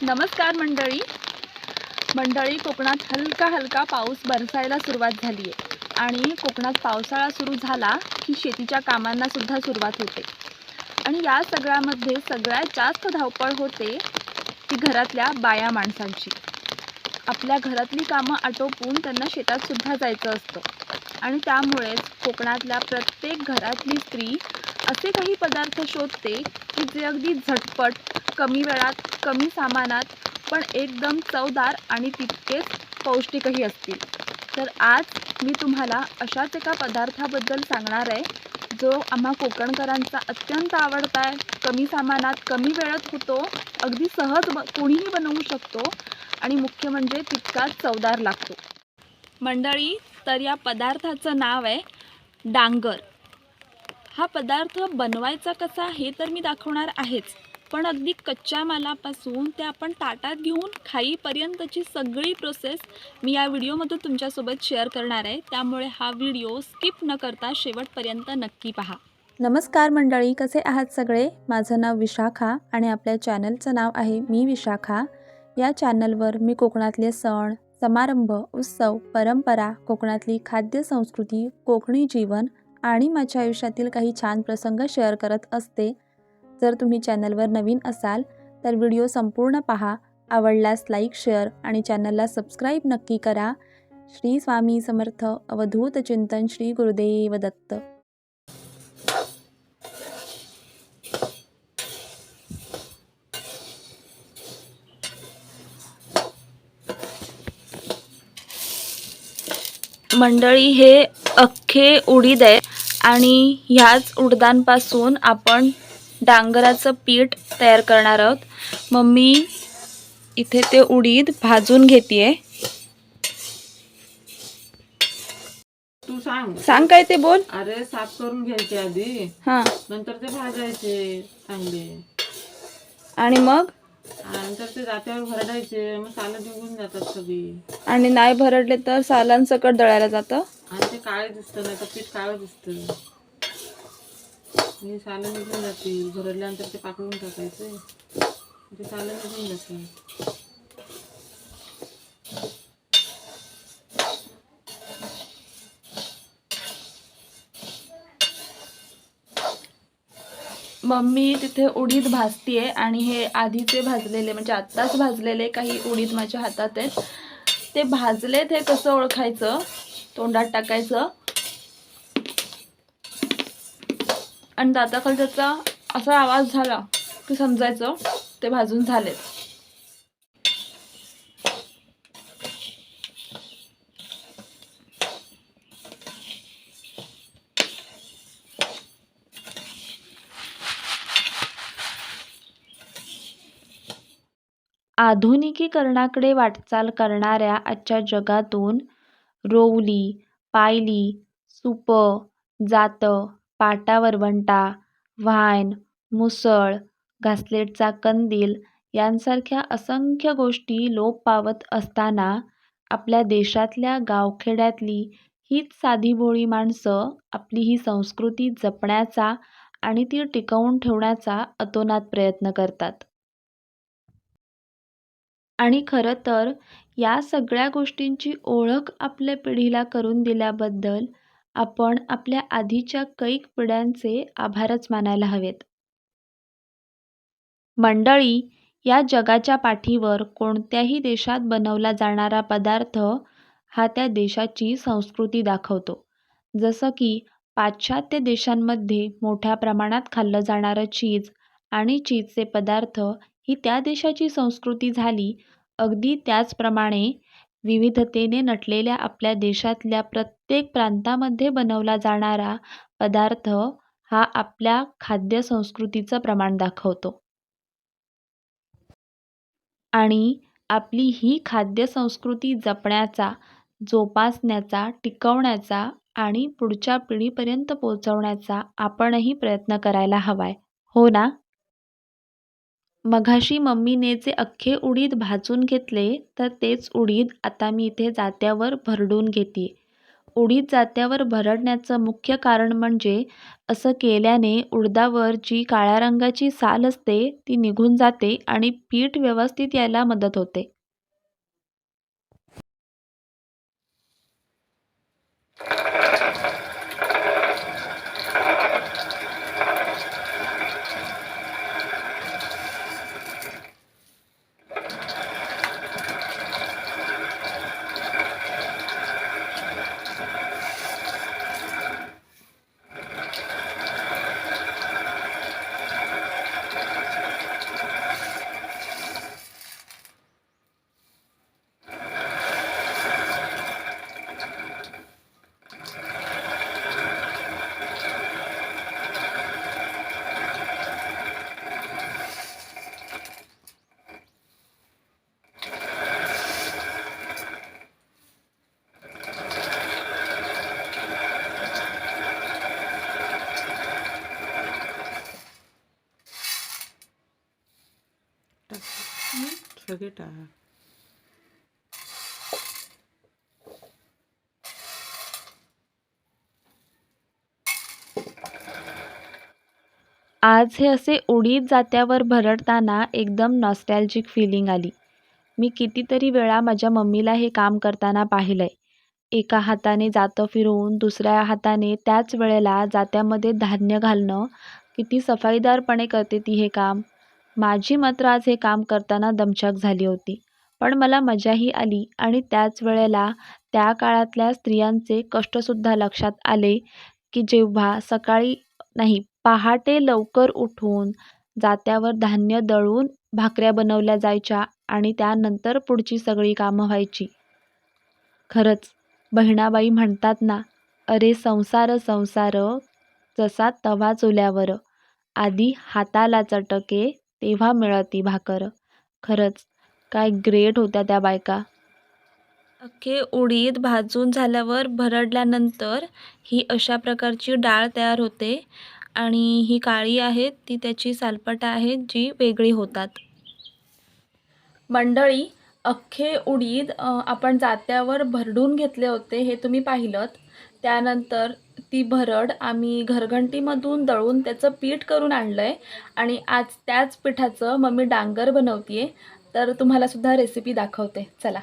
नमस्कार मंडळी. मंडळी कोकणात हलका हलका पाऊस बरसायला सुरुवात झाली आहे आणि कोकणात पावसाळा सुरू झाला की शेतीच्या कामांना सुद्धा सुरुवात होते. आणि या सगळ्यामध्ये सगळ्यात जास्त धावपळ होते ती घरातल्या बाया माणसांची. आपल्या घरातली कामं आटोपून त्यांना शेतात सुद्धा जायचं असतं. आणि त्यामुळेच कोकणातल्या प्रत्येक घरातली स्त्री असे काही पदार्थ शोधते की जे अगदी झटपट कमी वेळात कमी सामानात पण एकदम चवदार आणि तितकेच पौष्टिकही असतील. तर आज मी तुम्हाला अशाच एका पदार्थाबद्दल सांगणार आहे जो आम्हा कोकणकरांचा अत्यंत आवडता आहे. कमी सामानात कमी वेळात होतो अगदी सहज ब कोणीही बनवू शकतो आणि मुख्य म्हणजे तितकाच चवदार लागतो. मंडळी तर या पदार्थाचं नाव आहे डांगर. हा पदार्थ बनवायचा कसा हे तर मी दाखवणार आहेच. पण अगदी कच्च्या मालापासून ते आपण ताटात घेऊन खाईपर्यंतची सगळी प्रोसेस मी या व्हिडिओमधून तुमच्यासोबत शेअर करणार आहे. त्यामुळे हा व्हिडिओ स्किप न करता शेवटपर्यंत नक्की पहा. नमस्कार मंडळी कसे आहात सगळे? माझं नाव विशाखा आणि आपल्या चॅनलचं नाव आहे मी विशाखा. या चॅनलवर मी कोकणातले सण समारंभ उत्सव परंपरा कोकणातली खाद्य संस्कृती कोकणी जीवन आणि माझ्या आयुष्यातील काही छान प्रसंग शेअर करत असते. जर तुम्ही चॅनलवर नवीन असाल तर व्हिडिओ संपूर्ण पहा आवडल्यास लाईक शेअर आणि चॅनलला सबस्क्राईब नक्की करा. श्री स्वामी समर्थ अवधूत चिंतन श्री गुरुदेव दत्त. मंडळी हे अख्खे उडीद आहे आणि ह्याच उडदांपासून आपण डांगराचं पीठ तयार करणार आहोत. मम्मी इथे ते उडीद भाजून घेते तू सांग. सांग काय ते बोल. अरे साफ करून घ्यायचे आधी. हां. नंतर ते भाजायचे चांगले. आणि मग? नंतर ते जात्यावर भरडायचे. मग सालं निघून जातात सगळी. आणि नाही भरडले तर सालांसकट दळायला जातं? आणि ते काळे दिसतं नाही तर पीठ काळं दिसतं. हे सालं निघून जातील भरल्यानंतर ते पाठवून टाकायचं म्हणजे सालं निघून जातात मम्मी तिथे उडीद भाजतीये आणि हे आधीचे भाजलेले म्हणजे आत्ताच भाजलेले काही उडीद माझ्या हातात आहेत. ते भाजलेत हे कसं ओळखायचं? तोंडात टाकायचं. आणि दाताखाली त्याचा असा आवाज झाला की समजायचं ते भाजून झालेत. आधुनिकीकरणाकडे वाटचाल करणाऱ्या आजच्या जगातून रोवली पायली सुपं जातं पाटा वरवंटा मुसळ घासलेटचा कंदील यांसारख्या असंख्य गोष्टी लोप पावत असताना आपल्या देशातल्या गावखेड्यातली हीच साधीभोळी माणसं आपली ही संस्कृती जपण्याचा आणि ती टिकवून ठेवण्याचा अतोनात प्रयत्न करतात. आणि खरं तर या सगळ्या गोष्टींची ओळख आपल्या पिढीला करून दिल्याबद्दल आपण आपल्या आधीच्या कैक पिढ्यांचे आभारच मानायला हवेत. मंडळी या जगाच्या पाठीवर कोणत्याही देशात बनवला जाणारा पदार्थ हा त्या देशाची संस्कृती दाखवतो. जसं की पाश्चात्य देशांमध्ये मोठ्या प्रमाणात खाल्लं जाणारं चीज आणि चीजचे पदार्थ ही त्या देशाची संस्कृती झाली अगदी त्याचप्रमाणे विविधतेने नटलेल्या आपल्या देशातल्या प्रत्येक प्रांतामध्ये बनवला जाणारा पदार्थ हा आपल्या खाद्य संस्कृतीचं प्रमाण दाखवतो. आणि आपली ही खाद्य संस्कृती जपण्याचा जोपासण्याचा टिकवण्याचा आणि पुढच्या पिढीपर्यंत पोचवण्याचा आपणही प्रयत्न करायला हवाय. हो ना? मघाशी मम्मीने जे अख्खे उडीद भाजून घेतले तर तेच उडीद आता मी इथे जात्यावर भरडून घेते. उडीद जात्यावर भरडण्याचं मुख्य कारण म्हणजे असं केल्याने उडदावर जी काळ्या रंगाची साल असते ती निघून जाते आणि पीठ व्यवस्थित यायला मदत होते टाक सगळे टाक आज हे असे उडीद जात्यावर भरडताना एकदम नॉस्टॅल्जिक फिलिंग आली. मी कितीतरी वेळा माझ्या मम्मीला हे काम करताना पाहिलं आहे एका हाताने जातं फिरवून दुसऱ्या हाताने त्याच वेळेला जात्यामध्ये धान्य घालणं किती सफाईदारपणे करते ती हे काम. माझी मात्र आज हे काम करताना दमछाक झाली होती. पण मला मजाही आली आणि त्याच वेळेला त्या काळातल्या स्त्रियांचे कष्टसुद्धा लक्षात आले की जेव्हा सकाळी नाही पहाटे लवकर उठून जात्यावर धान्य दळून भाकऱ्या बनवल्या जायच्या आणि त्यानंतर पुढची सगळी कामं व्हायची. खरंच बहिणाबाई म्हणतात ना अरे संसार संसार जसा तवा चुल्यावर आधी हाताला चटके तेव्हा मिळती भाकर. खरंच काय ग्रेट होत्या त्या बायका. अख्खे उडीद भाजून झाल्यावर भरडल्यानंतर ही अशा प्रकारची डाळ तयार होते आणि ही काळी आहे ती त्याची सालपटं आहे जी वेगळी होतात. मंडळी अख्खे उडीद आपण जात्यावर भरडून घेतले होते हे तुम्ही पाहिलं त्यानंतर ती भरड आम्ही घरघंटीमधून दळून त्याचं पीठ करून आणलं आहे आणि आज त्याच पिठाचं मम्मी डांगर बनवते तर तुम्हाला सुद्धा रेसिपी दाखवते. चला.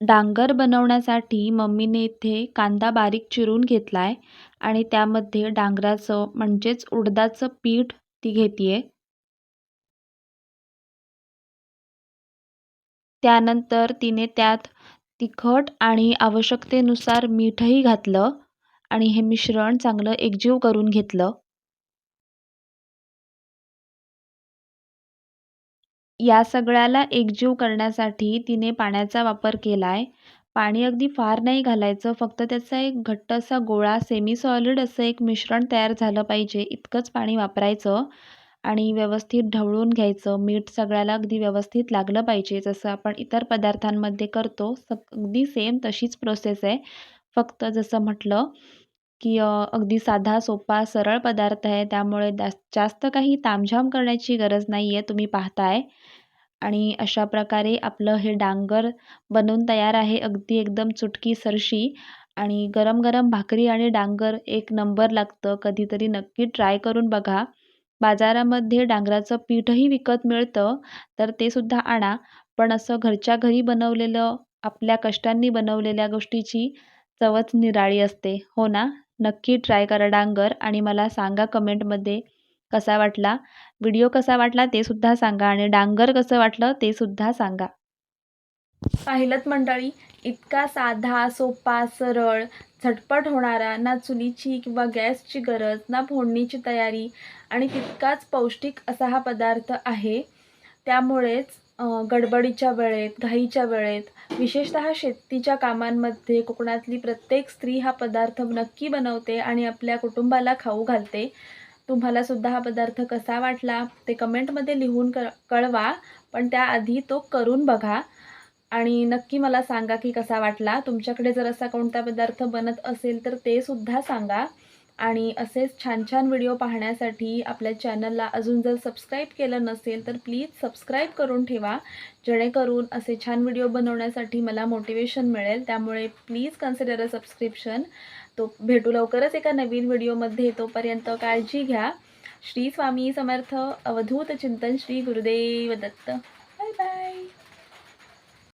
डांगर बनवण्यासाठी मम्मीने इथे कांदा बारीक चिरून घेतला आहे आणि त्यामध्ये डांगराचं म्हणजेच उडदाचं पीठ ती घेते त्यानंतर तिने त्यात तिखट आणि आवश्यकतेनुसार मीठही घातलं. आणि हे मिश्रण चांगलं एकजीव करून घेतलं. या सगळ्याला एकजीव करण्यासाठी तिने पाण्याचा वापर केला आहे पाणी अगदी फार नाही घालायचं फक्त त्याचा एक घट्ट असा गोळा सेमी सॉलिड असं एक मिश्रण तयार झालं पाहिजे इतकंच पाणी वापरायचं आणि व्यवस्थित ढवळून घ्यायचं. मीठ सगळ्याला अगदी व्यवस्थित लागलं पाहिजे जसं आपण इतर पदार्थांमध्ये करतो अगदी सेम तशीच प्रोसेस आहे. फक्त जसं म्हटलं की अगदी साधा सोपा सरळ पदार्थ आहे. त्यामुळे जास जास्त काही तामझाम करण्याची गरज नाही आहे तुम्ही पाहताय. आणि अशा प्रकारे आपलं हे डांगर बनवून तयार आहे. अगदी एकदम चुटकी सरशी. आणि गरम गरम भाकरी आणि डांगर एक नंबर लागतं. कधीतरी नक्की ट्राय करून बघा. बाजारामध्ये डांगराचं पीठही विकत मिळतं. तर ते सुद्धा आणा. पण असं घरच्या घरी बनवलेलं आपल्या कष्टांनी बनवलेल्या गोष्टीची चवच निराळी असते. हो ना? नक्की ट्राय करा डांगर आणि मला सांगा कमेंटमध्ये कसा वाटला. व्हिडिओ कसा वाटला ते सुद्धा सांगा आणि डांगर कसं वाटलं ते सुद्धा सांगा. पाहिलंत मंडळी इतका साधा सोपा सरळ झटपट होणारा ना चुलीची किंवा गॅसची गरज ना फोडणीची तयारी आणि तितकाच पौष्टिक असा हा पदार्थ आहे. त्यामुळेच गडबडीच्या वेळेत घाईच्या वेळेत विशेषतः शेतीच्या कामांमध्ये कोकणातली प्रत्येक स्त्री हा पदार्थ नक्की बनवते आणि आपल्या कुटुंबाला खाऊ घालते. तुम्हाला सुद्धा हा पदार्थ कसा वाटला ते कमेंटमध्ये लिहून क कळवा पण त्याआधी तो करून बघा. आणि नक्की मला सांगा की कसा वाटला? तुमच्याकडे जर असा कोणता पदार्थ बनत असेल तर ते सुद्धा सांगा. आणि असेच छान छान व्हिडिओ पाहण्यासाठी आपल्या चॅनलला अजून जर सबस्क्राईब केलं नसेल तर प्लीज सबस्क्राईब करून ठेवा. जेणेकरून असे छान व्हिडिओ बनवण्यासाठी मला मोटिवेशन मिळेल. त्यामुळे प्लीज कन्सिडर अ सबस्क्रिप्शन. तो भेटू लवकरच एका नवीन व्हिडिओमध्ये. तोपर्यंत काळजी घ्या. श्री स्वामी समर्थ. अवधूत चिंतन श्री गुरुदेव दत्त. Bye bye